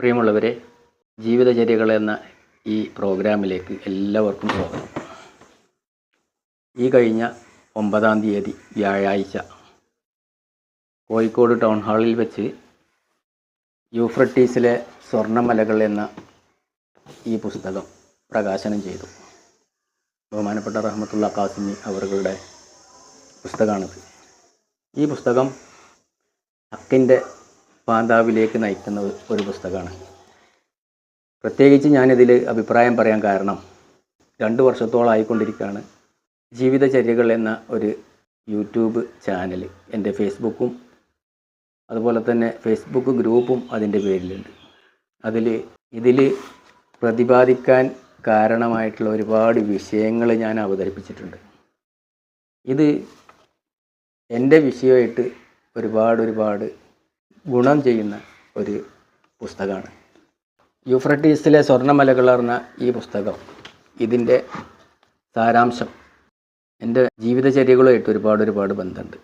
പ്രിയമുള്ളവരെ ജീവിതചര്യകൾ എന്ന ഈ പ്രോഗ്രാമിലേക്ക് എല്ലാവർക്കും സ്വാഗതം. ഈ കഴിഞ്ഞ ഒമ്പതാം തീയതി വ്യാഴാഴ്ച കോഴിക്കോട് ടൗൺ ഹാളിൽ വെച്ച് യൂഫ്രട്ടീസിലെ സ്വർണമലകൾ എന്ന ഈ പുസ്തകം പ്രകാശനം ചെയ്തു. ബഹുമാനപ്പെട്ട റഹ്മത്തുള്ള കാസിമി അവരുടെ പുസ്തകമാണിത്. ഈ പുസ്തകം ഹക്കിന്റെ പാന്താവിലേക്ക് നയിക്കുന്ന ഒരു പുസ്തകമാണ്. പ്രത്യേകിച്ച് ഞാനിതിൽ അഭിപ്രായം പറയാൻ കാരണം രണ്ട് വർഷത്തോളമായിക്കൊണ്ടിരിക്കുകയാണ് ജീവിതചര്യകൾ എന്ന ഒരു യൂട്യൂബ് ചാനൽ എന്റെ ഫേസ്ബുക്കും അതുപോലെ തന്നെ ഫേസ്ബുക്ക് ഗ്രൂപ്പും അതിന്റെ പേരിലുണ്ട്. അതിൽ ഇതിൽ പ്രതിപാദിക്കാൻ കാരണമായിട്ടുള്ള ഒരുപാട് വിഷയങ്ങൾ ഞാൻ അവതരിപ്പിച്ചിട്ടുണ്ട്. ഇത് എന്റെ വിഷയമായിട്ട് ഒരുപാട് ഒരുപാട് ഗുണം ചെയ്യുന്ന ഒരു പുസ്തകമാണ്. യൂഫ്രട്ടീസിലെ സ്വർണമലകൾ പറഞ്ഞ ഈ പുസ്തകം ഇതിന്റെ സാരാംശം എന്റെ ജീവിതചര്യകളുമായിട്ട് ഒരുപാട് ഒരുപാട് ബന്ധമുണ്ട്.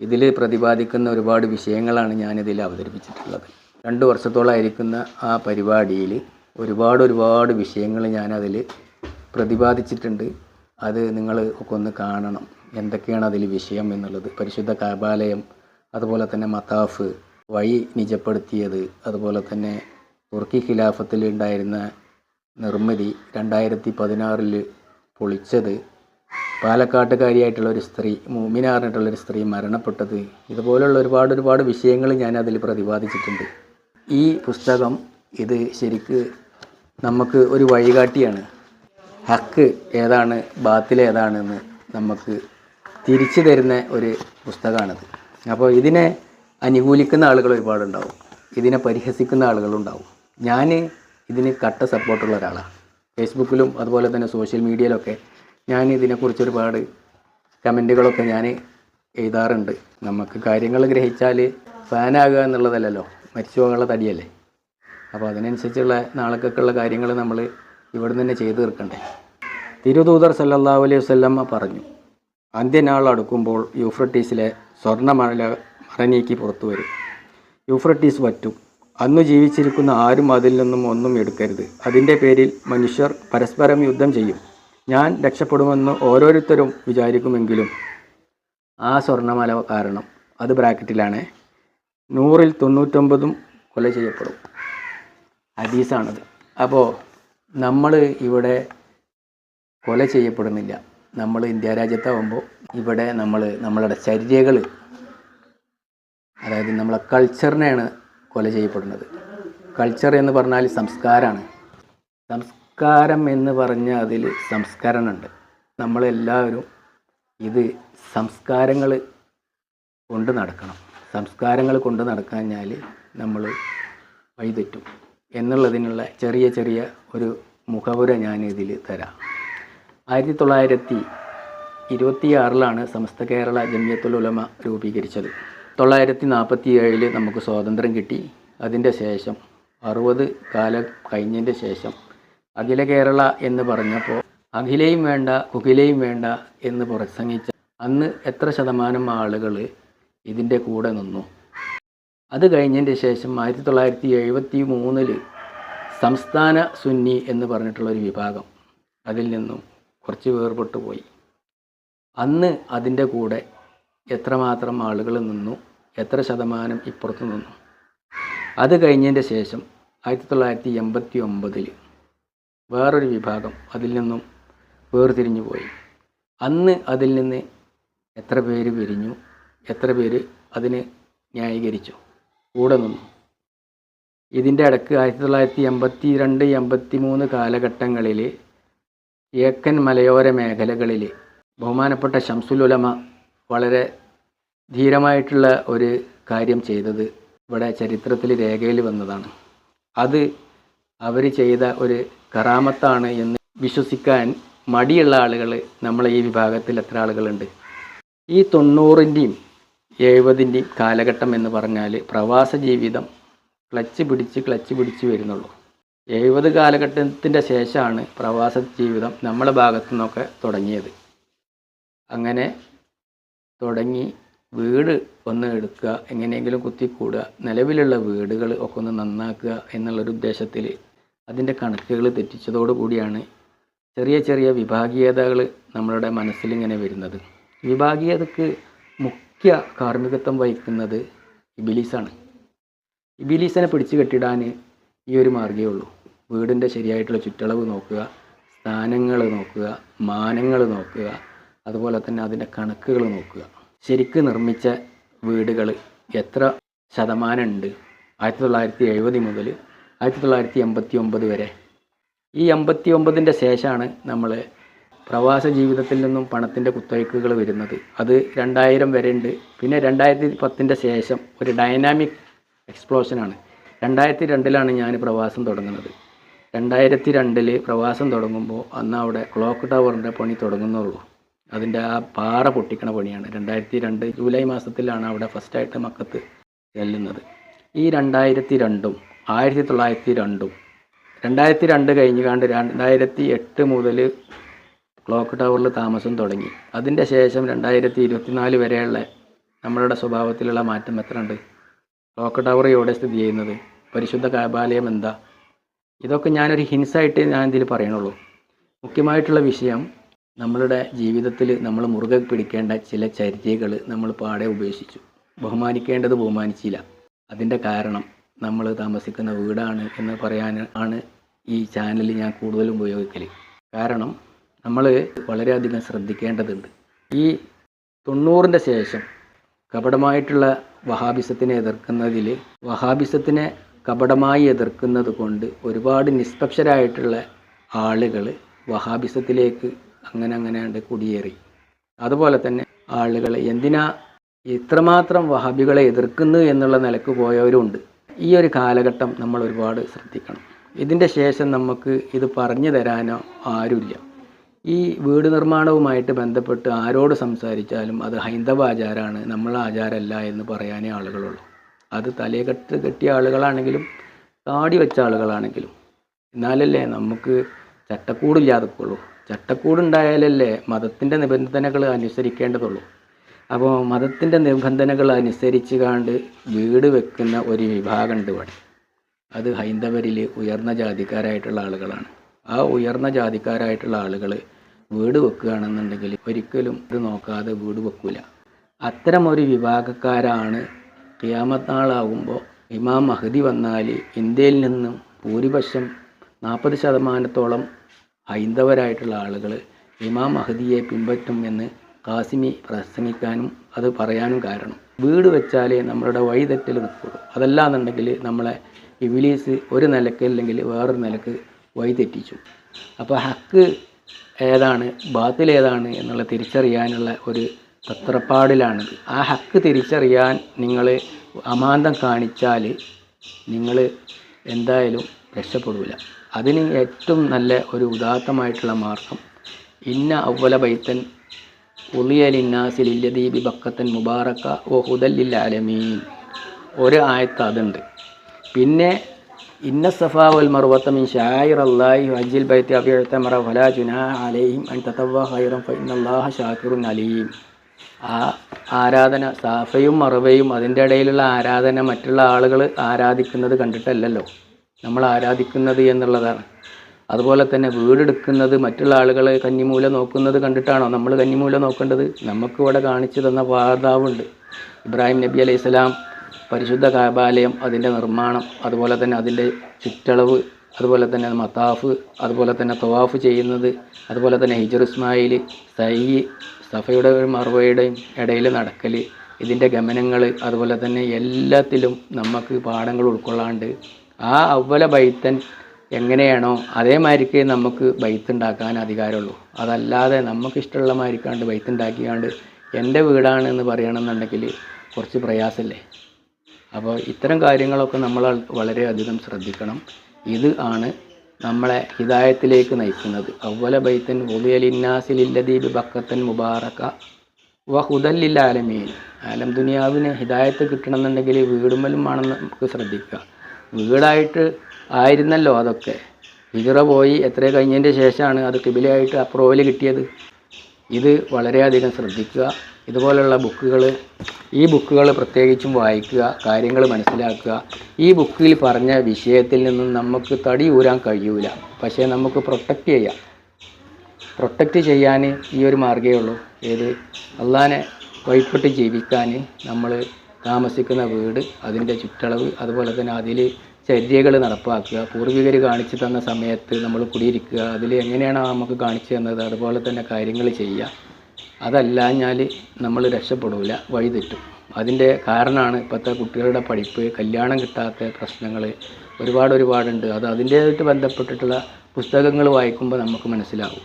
ഇതിൽ പ്രതിപാദിക്കുന്ന ഒരുപാട് വിഷയങ്ങളാണ് ഞാനിതിൽ അവതരിപ്പിച്ചിട്ടുള്ളത്. രണ്ട് വർഷത്തോളമായിരിക്കുന്ന ആ പരിപാടിയിൽ ഒരുപാട് ഒരുപാട് വിഷയങ്ങൾ ഞാനതിൽ പ്രതിപാദിച്ചിട്ടുണ്ട്. അത് നിങ്ങൾ ഒക്കെ ഒന്ന് കാണണം. എന്തൊക്കെയാണ് അതിൽ വിഷയം എന്നുള്ളത്? പരിശുദ്ധ കാബാലയം അതുപോലെ തന്നെ മത്താഫ് വഴി നിജപ്പെടുത്തിയത്. അതുപോലെ തന്നെ തുർക്കി ഖിലാഫത്തിൽ ഉണ്ടായിരുന്ന നിർമ്മിതി രണ്ടായിരത്തി പതിനാറിൽ പൊളിച്ചത്. പാലക്കാട്ടുകാരിയായിട്ടുള്ള ഒരു സ്ത്രീ മൂമിനാറിനായിട്ടുള്ള ഒരു സ്ത്രീ മരണപ്പെട്ടത്. ഇതുപോലുള്ള ഒരുപാട് ഒരുപാട് വിഷയങ്ങൾ ഞാൻ അതിൽ പ്രതിപാദിച്ചിട്ടുണ്ട്. ഈ പുസ്തകം ഇത് ശരിക്ക് നമുക്ക് ഒരു വഴികാട്ടിയാണ്. ഹക്ക് ഏതാണ് ബാത്തിൽ ഏതാണെന്ന് നമുക്ക് തിരിച്ചു തരുന്ന ഒരു പുസ്തകമാണിത്. അപ്പോൾ ഇതിനെ അനുകൂലിക്കുന്ന ആളുകൾ ഒരുപാടുണ്ടാവും. ഇതിനെ പരിഹസിക്കുന്ന ആളുകളുണ്ടാവും ഞാൻ ഇതിന് കട്ട സപ്പോർട്ടുള്ള ഒരാളാണ് ഫേസ്ബുക്കിലും അതുപോലെ തന്നെ സോഷ്യൽ മീഡിയയിലൊക്കെ ഞാൻ ഇതിനെക്കുറിച്ച് ഒരുപാട് കമന്റുകളൊക്കെ ഞാൻ എഴുതാറുണ്ട്. നമുക്ക് കാര്യങ്ങൾ ഗ്രഹിച്ചാൽ ഫാനാകുക എന്നുള്ളതല്ലല്ലോ. മരിച്ചു പോകാനുള്ള തടിയല്ലേ? അപ്പോൾ അതിനനുസരിച്ചുള്ള നാളേക്കൊക്കെയുള്ള കാര്യങ്ങൾ നമ്മൾ ഇവിടെ തന്നെ ചെയ്തു തീർക്കണ്ടേ? തിരുദൂതർ സല്ലാ അലൈഹി വസല്ലമ്മ പറഞ്ഞു അന്ത്യനാൾ അടുക്കുമ്പോൾ യൂഫ്രട്ടീസിലെ സ്വർണമല മറനീക്കി പുറത്തു വരും. യൂഫ്രട്ടീസ് വറ്റും അന്നു ജീവിച്ചിരിക്കുന്ന ആരും അതിൽ നിന്നും ഒന്നും എടുക്കരുത്. അതിന്റെ പേരിൽ മനുഷ്യർ പരസ്പരം യുദ്ധം ചെയ്യും. ഞാൻ രക്ഷപ്പെടുമെന്ന് ഓരോരുത്തരും വിചാരിക്കുമെങ്കിലും ആ സ്വർണമല കാരണം അത് ബ്രാക്കറ്റിലാണ്. നൂറിൽ തൊണ്ണൂറ്റൊമ്പതും കൊല ചെയ്യപ്പെടും. ഹദീസാണത്. അപ്പോൾ നമ്മൾ ഇവിടെ കൊല ചെയ്യപ്പെടുന്നില്ല. നമ്മൾ ഇന്ത്യ രാജ്യത്താവുമ്പോൾ ഇവിടെ നമ്മൾ നമ്മളുടെ ചര്യകൾ അതായത് നമ്മളെ കൾച്ചറിനെയാണ് കൊല ചെയ്യപ്പെടുന്നത്. കൾച്ചർ എന്ന് പറഞ്ഞാൽ സംസ്കാരമാണ് സംസ്കാരം എന്ന് പറഞ്ഞ അതിൽ സംസ്കരണമുണ്ട് നമ്മളെല്ലാവരും ഇത് സംസ്കാരങ്ങൾ കൊണ്ട് നടക്കണം. സംസ്കാരങ്ങൾ കൊണ്ട് നടക്കാഞ്ഞാൽ നമ്മൾ വഴിതെറ്റും. എന്നുള്ളതിനുള്ള ചെറിയ ചെറിയ ഒരു മുഖപുര ഞാൻ ഇതിൽ തരാം. ആയിരത്തി തൊള്ളായിരത്തി ഇരുപത്തിയാറിലാണ് സമസ്ത കേരള ജമിയത്തുൽ ഉലമ രൂപീകരിച്ചത്. തൊള്ളായിരത്തി നാൽപ്പത്തി ഏഴിൽ നമുക്ക് സ്വാതന്ത്ര്യം കിട്ടി. അതിന്റെ ശേഷം അറുപത് കാലം കഴിഞ്ഞതിന്റെ ശേഷം അഖില കേരള എന്ന് പറഞ്ഞപ്പോൾ അഖിലയും വേണ്ട കുഖിലയും വേണ്ട എന്ന് പ്രസംഗിച്ച അന്ന് എത്ര ശതമാനം ആളുകൾ ഇതിന്റെ കൂടെ നിന്നു. അത് കഴിഞ്ഞതിന്റെ ശേഷം ആയിരത്തി തൊള്ളായിരത്തി എഴുപത്തി മൂന്നിൽ സംസ്ഥാന സുന്നി എന്ന് പറഞ്ഞിട്ടുള്ള ഒരു വിഭാഗം അതിൽ നിന്നും കുറച്ച് വേർപെട്ടു പോയി അന്ന് അതിന്റെ കൂടെ എത്രമാത്രം ആളുകൾ നിന്നു? എത്ര ശതമാനം ഇപ്പുറത്ത് നിന്നു? അത് കഴിഞ്ഞതിന്റെ ശേഷം ആയിരത്തി തൊള്ളായിരത്തി എൺപത്തി ഒമ്പതിൽ വേറൊരു വിഭാഗം അതിൽ നിന്നും വേർതിരിഞ്ഞു പോയി. അന്ന് അതിൽ നിന്ന് എത്ര പേര് പിരിഞ്ഞു? എത്ര പേര് അതിന് ന്യായീകരിച്ചു? കൂടെ നിന്നു. ഇതിന്റെ ഇടയ്ക്ക് ആയിരത്തി തൊള്ളായിരത്തി എൺപത്തി രണ്ട് എൺപത്തി മൂന്ന് കാലഘട്ടങ്ങളിൽ കിഴക്കൻ മലയോര മേഖലകളിൽ ബഹുമാനപ്പെട്ട ഷംസുലുലമ വളരെ ധീരമായിട്ടുള്ള ഒരു കാര്യം ചെയ്തത് ഇവിടെ ചരിത്രത്തിൽ രേഖയിൽ വന്നതാണ്. അത് അവർ ചെയ്ത ഒരു കറാമത്താണ് എന്ന് വിശ്വസിക്കാൻ മടിയുള്ള ആളുകൾ നമ്മളെ ഈ വിഭാഗത്തിൽ എത്ര ആളുകളുണ്ട്. ഈ തൊണ്ണൂറിന്റെയും എഴുപതിന്റെയും കാലഘട്ടം എന്ന് പറഞ്ഞാൽ പ്രവാസ ജീവിതം ക്ലച്ച് പിടിച്ച് ക്ലച്ച് പിടിച്ച് വരുന്നുള്ളൂ. എഴുപത് കാലഘട്ടത്തിന്റെ ശേഷമാണ് പ്രവാസ ജീവിതം നമ്മളെ ഭാഗത്തു നിന്നൊക്കെ തുടങ്ങിയത്. അങ്ങനെ തുടങ്ങി വീട് ഒന്ന് എടുക്കുക എങ്ങനെയെങ്കിലും കുത്തിക്കൂടുക നിലവിലുള്ള വീടുകൾ ഒക്കെ ഒന്ന് നന്നാക്കുക എന്നുള്ളൊരു ഉദ്ദേശത്തിൽ അതിന്റെ കണക്കുകൾ തെറ്റിച്ചതോടുകൂടിയാണ് ചെറിയ ചെറിയ വിഭാഗീയതകൾ നമ്മളുടെ മനസ്സിലിങ്ങനെ വരുന്നത്. വിഭാഗീയതക്ക് മുഖ്യ കാർമ്മികത്വം വഹിക്കുന്നത് ഇബിലീസാണ്. ഇബിലീസിനെ പിടിച്ചു കെട്ടിടാൻ ഈ ഒരു മാർഗമേ ഉള്ളൂ. വീടിന്റെ ശരിയായിട്ടുള്ള ചുറ്റളവ് നോക്കുക സ്ഥാനങ്ങൾ നോക്കുക മാനങ്ങൾ നോക്കുക അതുപോലെ തന്നെ അതിന്റെ കണക്കുകൾ നോക്കുക. ശരിക്ക് നിർമ്മിച്ച വീടുകൾ എത്ര ശതമാനം ഉണ്ട് ആയിരത്തി തൊള്ളായിരത്തി എഴുപത് മുതൽ ആയിരത്തി തൊള്ളായിരത്തി എൺപത്തി ഒമ്പത് വരെ. ഈ എൺപത്തി ഒമ്പതിന്റെ ശേഷമാണ് നമ്മൾ പ്രവാസ ജീവിതത്തിൽ നിന്നും പണത്തിന്റെ കുത്തൊഴുക്കുകൾ വരുന്നത്. അത് രണ്ടായിരം വരെ ഉണ്ട്. പിന്നെ രണ്ടായിരത്തി പത്തിന്റെ ശേഷം ഒരു ഡൈനാമിക് എക്സ്പ്ലോഷനാണ്. രണ്ടായിരത്തി രണ്ടിലാണ് ഞാൻ പ്രവാസം തുടങ്ങുന്നത്. രണ്ടായിരത്തി രണ്ടിൽ പ്രവാസം തുടങ്ങുമ്പോൾ അന്ന് അവിടെ ക്ലോക്ക് ടവറിന്റെ പണി തുടങ്ങുന്നുള്ളൂ. അതിന്റെ ആ പാറ പൊട്ടിക്കണ പണിയാണ്. രണ്ടായിരത്തി രണ്ട് ജൂലൈ മാസത്തിലാണ് അവിടെ ഫസ്റ്റായിട്ട് മക്കത്ത് ചെല്ലുന്നത്. ഈ രണ്ടായിരത്തി രണ്ടും ആയിരത്തി തൊള്ളായിരത്തി രണ്ടും രണ്ടായിരത്തി രണ്ട് കഴിഞ്ഞ് കണ്ട് രണ്ടായിരത്തി എട്ട് മുതൽ ക്ലോക്ക് ടവറിൽ താമസം തുടങ്ങി. അതിന്റെ ശേഷം രണ്ടായിരത്തി ഇരുപത്തിനാല് വരെയുള്ള നമ്മളുടെ സ്വഭാവത്തിലുള്ള മാറ്റം എത്ര ഉണ്ട് ക്ലോക്ക് ടവർ എവിടെ സ്ഥിതി ചെയ്യുന്നത്? പരിശുദ്ധ കാബാലയം എന്താ? ഇതൊക്കെ ഞാനൊരു ഹിൻസായിട്ട് ഞാൻ ഇതിൽ പറയണുള്ളൂ. മുഖ്യമായിട്ടുള്ള വിഷയം നമ്മളുടെ ജീവിതത്തിൽ നമ്മൾ മുറുകെ പിടിക്കേണ്ട ചില ചര്യകൾ നമ്മൾ പാടെ ഉപേക്ഷിച്ചു. ബഹുമാനിക്കേണ്ടത് ബഹുമാനിച്ചില്ല. അതിന്റെ കാരണം നമ്മൾ താമസിക്കുന്ന വീടാണ് എന്ന് പറയാൻ ആണ് ഈ ചാനൽ ഞാൻ കൂടുതലും ഉപയോഗിക്കൽ കാരണം നമ്മൾ വളരെയധികം ശ്രദ്ധിക്കേണ്ടതുണ്ട്. ഈ തൊണ്ണൂറിന്റെ ശേഷം കപടമായിട്ടുള്ള വഹാബിസത്തിനെ എതിർക്കുന്നതിൽ വഹാബിസത്തിനെ കപടമായി എതിർക്കുന്നത് കൊണ്ട് ഒരുപാട് നിഷ്പക്ഷരായിട്ടുള്ള ആളുകൾ വഹാബിസത്തിലേക്ക് അങ്ങനെ അങ്ങനെ ഉണ്ട് കുടിയേറി. അതുപോലെ തന്നെ ആളുകൾ എന്തിനാ ഇത്രമാത്രം വഹാബികളെ എതിർക്കുന്നു എന്നുള്ള നിലയ്ക്ക് പോയവരുണ്ട്. ഈ ഒരു കാലഘട്ടം നമ്മൾ ഒരുപാട് ശ്രദ്ധിക്കണം. ഇതിന്റെ ശേഷം നമുക്ക് ഇത് പറഞ്ഞു തരാനോ ആരുമില്ല. ഈ വീട് നിർമ്മാണവുമായിട്ട് ബന്ധപ്പെട്ട് ആരോട് സംസാരിച്ചാലും അത് ഹൈന്ദവ ആചാരമാണ് നമ്മളെ ആചാരമല്ല എന്ന് പറയാനേ ആളുകളുള്ളൂ. അത് തലയെക്കെട്ട് കെട്ടിയ ആളുകളാണെങ്കിലും താടി വെച്ച ആളുകളാണെങ്കിലും. എന്നാലല്ലേ നമുക്ക് ചട്ടക്കൂടില്ലാതെക്കുള്ളൂ. ചട്ടക്കൂടുണ്ടായാലല്ലേ മതത്തിന്റെ നിബന്ധനകൾ അനുസരിക്കേണ്ടതുള്ളൂ. അപ്പോൾ മതത്തിന്റെ നിബന്ധനകൾ അനുസരിച്ച് കാണ്ട് വീട് വെക്കുന്ന ഒരു വിഭാഗമുണ്ട് ഇവിടെ. അത് ഹൈന്ദവരിൽ ഉയർന്ന ജാതിക്കാരായിട്ടുള്ള ആളുകളാണ്. ആ ഉയർന്ന ജാതിക്കാരായിട്ടുള്ള ആളുകൾ വീട് വെക്കുകയാണെന്നുണ്ടെങ്കിൽ ഒരിക്കലും ഇത് നോക്കാതെ വീട് വെക്കില്ല അത്തരം ഒരു വിഭാഗക്കാരാണ് ക്യാമത്താളാകുമ്പോൾ ഇമാം മഹദി വന്നാൽ ഇന്ത്യയിൽ നിന്നും ഭൂരിപക്ഷം നാൽപ്പത് ശതമാനത്തോളം ഹൈന്ദവരായിട്ടുള്ള ആളുകൾ ഇമാം മഹദിയെ പിൻപറ്റും എന്ന് കാസിമി പ്രസംഗിക്കാനും അത് പറയാനും കാരണം. വീട് വെച്ചാലേ നമ്മളുടെ വഴിതെറ്റൽ നിൽക്കുള്ളൂ. അതല്ലാന്നുണ്ടെങ്കിൽ നമ്മളെ ഇവിലീസ് ഒരു നിലയ്ക്ക് അല്ലെങ്കിൽ വേറൊരു നിലയ്ക്ക് വഴി തെറ്റിച്ചു അപ്പോൾ ഹക്ക് ഏതാണ് ബാത്തിൽ ഏതാണ് എന്നുള്ള തിരിച്ചറിയാനുള്ള ഒരു പത്രപ്പാടിലാണിത് ആ ഹക്ക് തിരിച്ചറിയാൻ നിങ്ങൾ അമാന്തം കാണിച്ചാൽ നിങ്ങൾ എന്തായാലും രക്ഷപ്പെടില്ല അതിന് ഏറ്റവും നല്ല ഒരു ഉദാത്തമായിട്ടുള്ള മാർഗം ഇന്ന അവല ബൈത്തൻ ഉളിയലിന്നാസിലില്ലദീ ബി ബക്കത്തൻ മുബാറക്ക ഓ ഹുദല്ലിൽ ആലമീൻ. ഒരു ആയത്ത് അതുണ്ട്. പിന്നെ ഇന്ന സഫാ വൽ മറുവത്തമിൻ ഷായിർ അല്ലാഹി ഹജ്ജിൽ ബൈത്തി അബിയത്തമറ ഫലാ ജുനാ അലൈഹിം അൻ തതവ ഖൈറൻ ഫഇന്നല്ലാഹ ഷാക്കിറുൻ അലീം. ആ ആരാധന സാഫയും മറുവയും അതിന്റെ ഇടയിലുള്ള ആരാധന മറ്റുള്ള ആളുകൾ ആരാധിക്കുന്നത് കണ്ടിട്ടല്ലല്ലോ. നമ്മൾ ആരാധിക്കുന്നത് എന്നുള്ളതാണ്. അതുപോലെ തന്നെ വീടെടുക്കുന്നത് മറ്റുള്ള ആളുകൾ കന്നിമൂല നോക്കുന്നത് കണ്ടിട്ടാണോ നമ്മൾ കന്നിമൂല നോക്കേണ്ടത്? നമുക്ക് ഇവിടെ കാണിച്ചു തന്ന പാതാവുണ്ട് ഇബ്രാഹിം നബി അലൈഹി സ്വലാം പരിശുദ്ധ കാബാലയം അതിന്റെ നിർമ്മാണം അതുപോലെ തന്നെ അതിന്റെ ചുറ്റളവ് അതുപോലെ തന്നെ മത്താഫ് അതുപോലെ തന്നെ തവാഫ് ചെയ്യുന്നത് അതുപോലെ തന്നെ ഹിജർ ഇസ്മായിൽ സൈ സഫയുടെയും മറുവയുടെയും ഇടയിൽ നടക്കൽ ഇതിന്റെ ഗമനങ്ങൾ അതുപോലെ തന്നെ എല്ലാത്തിലും നമുക്ക് പാഠങ്ങൾ ഉൾക്കൊള്ളാണ്ട് ആ അവല ബൈത്തൻ എങ്ങനെയാണോ അതേമാതിരിക്ക് നമുക്ക് ബൈത്തുണ്ടാക്കാൻ അധികാരമുള്ളൂ. അതല്ലാതെ നമുക്ക് ഇഷ്ടമുള്ള മാതിരിക്കാണ്ട് ബൈത്തുണ്ടാക്കിയാണ്ട് എന്റെ വീടാണ് എന്ന് പറയണമെന്നുണ്ടെങ്കിൽ കുറച്ച് പ്രയാസമല്ലേ? അപ്പോൾ ഇത്തരം കാര്യങ്ങളൊക്കെ നമ്മൾ വളരെയധികം ശ്രദ്ധിക്കണം. ഇത് ആണ് നമ്മളെ ഹിതായത്തിലേക്ക് നയിക്കുന്നത്. അവല ബൈത്തൻ ഹുദയലിന്നാസിലില്ലദീബ് ബക്കത്തൻ മുബാറക്ക വ ഹുദല്ലില്ല ആലമീൻ. ആലം ദുനിയാവിന് ഹിതായത്ത് കിട്ടണമെന്നുണ്ടെങ്കിൽ വീടുമ്മലും ആണെന്ന് നമുക്ക് ശ്രദ്ധിക്കുക വീടായിട്ട് ആയിരുന്നല്ലോ അതൊക്കെ. ഹിജറ പോയി എത്ര കഴിഞ്ഞതിന്റെ ശേഷമാണ് അത് കിബിലയായിട്ട് അപ്രൂവൽ കിട്ടിയത്. ഇത് വളരെയധികം ശ്രദ്ധിക്കുക. ഇതുപോലുള്ള ബുക്കുകൾ ഈ ബുക്കുകൾ പ്രത്യേകിച്ചും വായിക്കുക കാര്യങ്ങൾ മനസ്സിലാക്കുക. ഈ ബുക്കിൽ പറഞ്ഞ വിഷയത്തിൽ നിന്നും നമുക്ക് തടി ഊരാൻ കഴിയൂല. പക്ഷേ നമുക്ക് പ്രൊട്ടക്റ്റ് ചെയ്യാം. പ്രൊട്ടക്റ്റ് ചെയ്യാൻ ഈ ഒരു മാർഗമേ ഉള്ളൂ. ഏത്? അള്ളാനെ വഴിപ്പെട്ട് ജീവിക്കാൻ നമ്മൾ താമസിക്കുന്ന വീട് അതിന്റെ ചുറ്റളവ് അതുപോലെ തന്നെ അതിൽ ചര്യകൾ നടപ്പാക്കുക പൂർവികർ കാണിച്ചു തന്ന സമയത്ത് നമ്മൾ കുടിയിരിക്കുക അതിൽ എങ്ങനെയാണ് നമുക്ക് കാണിച്ചു തന്നത് അതുപോലെ തന്നെ കാര്യങ്ങൾ ചെയ്യുക. അതല്ലാഞ്ഞാൽ നമ്മൾ രക്ഷപ്പെടില്ല വഴിതെറ്റും. അതിന്റെ കാരണമാണ് ഇപ്പോഴത്തെ കുട്ടികളുടെ പഠിപ്പ് കല്യാണം കിട്ടാത്ത പ്രശ്നങ്ങൾ ഒരുപാട് ഒരുപാടുണ്ട്. അത് അതിന്റേതായിട്ട് ബന്ധപ്പെട്ടിട്ടുള്ള പുസ്തകങ്ങൾ വായിക്കുമ്പോൾ നമുക്ക് മനസ്സിലാവും.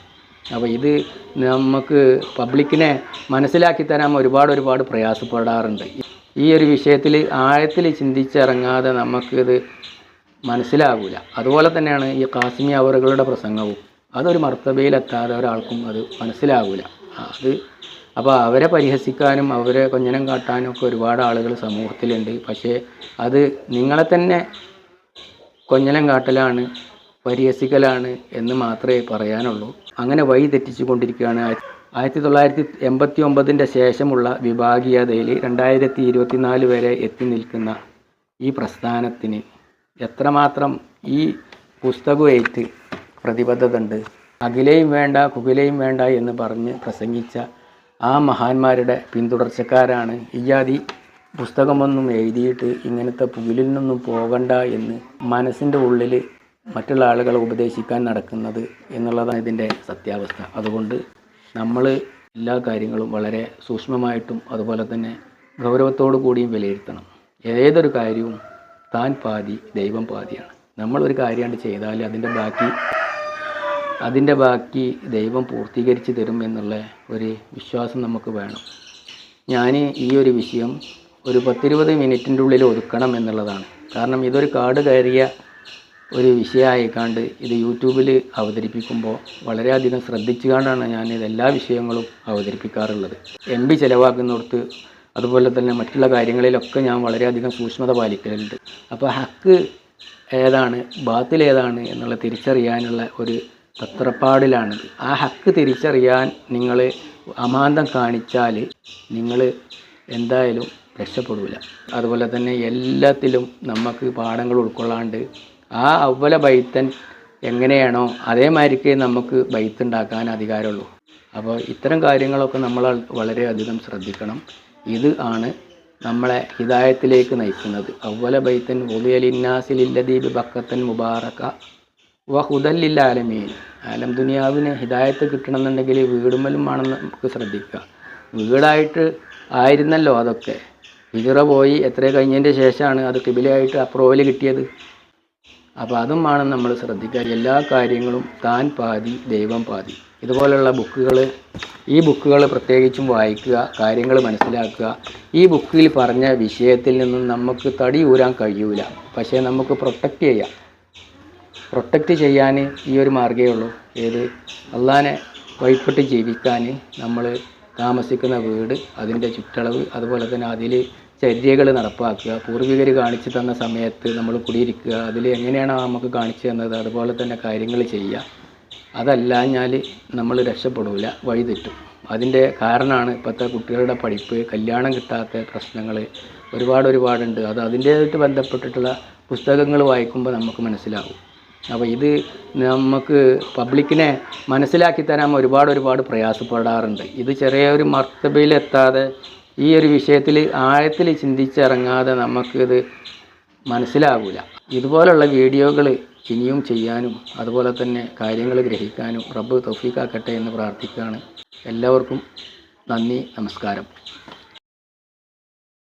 അപ്പോൾ ഇത് നമുക്ക് പബ്ലിക്കിനെ മനസ്സിലാക്കി തരാൻ ഒരുപാട് ഒരുപാട് പ്രയാസപ്പെടാറുണ്ട്. ഈ ഒരു വിഷയത്തിൽ ആഴത്തിൽ ചിന്തിച്ചിറങ്ങാതെ നമുക്കിത് മനസ്സിലാകില്ല അതുപോലെ തന്നെയാണ് ഈ കാസിമി അവറുകളുടെ പ്രസംഗവും. അതൊരു മർത്തബയിലെത്താതെ ഒരാൾക്കും അത് മനസ്സിലാകില്ല അത് അപ്പോൾ അവരെ പരിഹസിക്കാനും അവരെ കൊഞ്ഞനം കാട്ടാനും ഒക്കെ ഒരുപാട് ആളുകൾ സമൂഹത്തിലുണ്ട്. പക്ഷേ അത് നിങ്ങളെ തന്നെ കൊഞ്ഞനം കാട്ടലാണ് പരിഹസിക്കലാണ് എന്ന് മാത്രമേ പറയാനുള്ളൂ. അങ്ങനെ വഴി തെറ്റിച്ചു കൊണ്ടിരിക്കുകയാണ് ആയിരത്തി തൊള്ളായിരത്തി എൺപത്തി ഒമ്പതിന്റെ ശേഷമുള്ള വിഭാഗീയതയിൽ രണ്ടായിരത്തി ഇരുപത്തിനാല് വരെ എത്തി നിൽക്കുന്ന ഈ പ്രസ്ഥാനത്തിന് എത്രമാത്രം ഈ പുസ്തകമായിട്ട് പ്രതിബദ്ധത ഉണ്ട് അഖിലയും വേണ്ട കുകിലയും വേണ്ട എന്ന് പറഞ്ഞ് പ്രസംഗിച്ച ആ മഹാന്മാരുടെ പിന്തുടർച്ചക്കാരാണ് ഇയാദി പുസ്തകമൊന്നും എഴുതിയിട്ട് ഇങ്ങനത്തെ പുകിലിൽ നിന്നും പോകണ്ട എന്ന് മനസ്സിന്റെ ഉള്ളിൽ മറ്റുള്ള ആളുകളെ ഉപദേശിക്കാൻ നടക്കുന്നത് എന്നുള്ളതാണ് ഇതിന്റെ സത്യാവസ്ഥ. അതുകൊണ്ട് നമ്മൾ എല്ലാ കാര്യങ്ങളും വളരെ സൂക്ഷ്മമായിട്ടും അതുപോലെ തന്നെ ഗൗരവത്തോടു കൂടിയും വിലയിരുത്തണം. ഏതൊരു കാര്യവും താൻ പാതി ദൈവം പാതിയാണ്. നമ്മളൊരു കാര്യമായിട്ട് ചെയ്താൽ അതിന്റെ ബാക്കി അതിന്റെ ബാക്കി ദൈവം പൂർത്തീകരിച്ച് തരും എന്നുള്ള ഒരു വിശ്വാസം നമുക്ക് വേണം. ഞാൻ ഈ ഒരു വിഷയം ഒരു പത്തിരുപത് മിനിറ്റിന്റെ ഉള്ളിൽ ഒതുക്കണം എന്നുള്ളതാണ്. കാരണം ഇതൊരു കാട് കയറിയ ഒരു വിഷയമായിക്കാണ്ട് ഇത് യൂട്യൂബിൽ അവതരിപ്പിക്കുമ്പോൾ വളരെയധികം ശ്രദ്ധിച്ചുകൊണ്ടാണ് ഞാൻ ഇത് എല്ലാ വിഷയങ്ങളും അവതരിപ്പിക്കാറുള്ളത്. എം പി ചിലവാക്കുന്നിടത്ത് അതുപോലെ തന്നെ മറ്റുള്ള കാര്യങ്ങളിലൊക്കെ ഞാൻ വളരെയധികം സൂക്ഷ്മത പാലിക്കലുണ്ട്. അപ്പോൾ ഹക്ക് ഏതാണ് ബാത്തിൽ ഏതാണ് എന്നുള്ള തിരിച്ചറിയാനുള്ള ഒരു തത്രപ്പാടിലാണ്. ആ ഹക്ക് തിരിച്ചറിയാൻ നിങ്ങൾ അമാന്തം കാണിച്ചാൽ നിങ്ങൾ എന്തായാലും രക്ഷപ്പെടില്ല അതുപോലെ തന്നെ എല്ലാത്തിലും നമുക്ക് പാഠങ്ങൾ ഉൾക്കൊള്ളാണ്ട് ആ അവല ബൈത്തൻ എങ്ങനെയാണോ അതേമാതിരിക്ക് നമുക്ക് ബൈത്ത് ഉണ്ടാക്കാൻ അധികാരമുള്ളൂ. അപ്പോൾ ഇത്തരം കാര്യങ്ങളൊക്കെ നമ്മൾ വളരെയധികം ശ്രദ്ധിക്കണം. ഇത് ആണ് നമ്മളെ ഹിതായത്തിലേക്ക് നയിക്കുന്നത്. അവല ബൈത്തൻ ഒലിയലിന്നാസിലില്ലദീബ് ബക്കത്തൻ മുബാറക്ക വഹുദല്ലില്ല ഹുദല്ലില്ല ആലമീൻ. ആലം ദുനിയാവിന് ഹിതായത്ത് കിട്ടണമെന്നുണ്ടെങ്കിൽ വീടുമ്പലും ആണെന്ന് നമുക്ക് ശ്രദ്ധിക്കുക വീടായിട്ട് ആയിരുന്നല്ലോ അതൊക്കെ. ഹിജറ പോയി എത്ര കഴിഞ്ഞതിന്റെ ശേഷമാണ് അത് കിബിലയായിട്ട് അപ്രൂവൽ കിട്ടിയത്. അപ്പോൾ അതും വേണം നമ്മൾ ശ്രദ്ധിക്കുക. എല്ലാ കാര്യങ്ങളും താൻ പാതി ദൈവം പാതി. ഇതുപോലുള്ള ബുക്കുകൾ ഈ ബുക്കുകൾ പ്രത്യേകിച്ചും വായിക്കുക കാര്യങ്ങൾ മനസ്സിലാക്കുക. ഈ ബുക്കിൽ പറഞ്ഞ വിഷയത്തിൽ നിന്നും നമുക്ക് തടി ഊരാൻ കഴിയൂല. പക്ഷേ നമുക്ക് പ്രൊട്ടക്റ്റ് ചെയ്യാം. പ്രൊട്ടക്റ്റ് ചെയ്യാൻ ഈ ഒരു മാർഗമേ ഉള്ളൂ. ഏത്? അള്ളാനെ വഴിപ്പെട്ട് ജീവിക്കാൻ നമ്മൾ താമസിക്കുന്ന വീട് അതിന്റെ ചുറ്റളവ് അതുപോലെ തന്നെ അതിൽ ചര്യകൾ നടപ്പാക്കുക. പൂർവികർ കാണിച്ചു തന്ന സമയത്ത് നമ്മൾ കുടിയിരിക്കുക. അതിൽ എങ്ങനെയാണ് നമുക്ക് കാണിച്ചു തന്നത്? അതുപോലെ തന്നെ കാര്യങ്ങൾ ചെയ്യുക. അതല്ലാഞ്ഞാൽ നമ്മൾ രക്ഷപ്പെടില്ല വഴിതെറ്റും അതിന്റെ കാരണമാണ് ഇപ്പോഴത്തെ കുട്ടികളുടെ പഠിപ്പ്. കല്യാണം കിട്ടാത്ത പ്രശ്നങ്ങൾ ഒരുപാട് ഒരുപാടുണ്ട്. അത് അതിന്റേതായിട്ട് ബന്ധപ്പെട്ടിട്ടുള്ള പുസ്തകങ്ങൾ വായിക്കുമ്പോൾ നമുക്ക് മനസ്സിലാവും. അപ്പോൾ ഇത് നമുക്ക് പബ്ലിക്കിനെ മനസ്സിലാക്കി തരാൻ ഒരുപാട് ഒരുപാട് പ്രയാസപ്പെടാറുണ്ട്. ഇത് ചെറിയൊരു മർത്തബയിലെത്താതെ ഈ ഒരു വിഷയത്തിൽ ആഴത്തിൽ ചിന്തിച്ചിറങ്ങാതെ നമുക്കിത് മനസ്സിലാകില്ല ഇതുപോലുള്ള വീഡിയോകൾ ഇനിയും ചെയ്യാനും അതുപോലെ തന്നെ കാര്യങ്ങൾ ഗ്രഹിക്കാനും റബ്ബ് തൗഫീഖാക്കട്ടെ എന്ന് പ്രാർത്ഥിക്കുകയാണ്. എല്ലാവർക്കും നന്ദി നമസ്കാരം.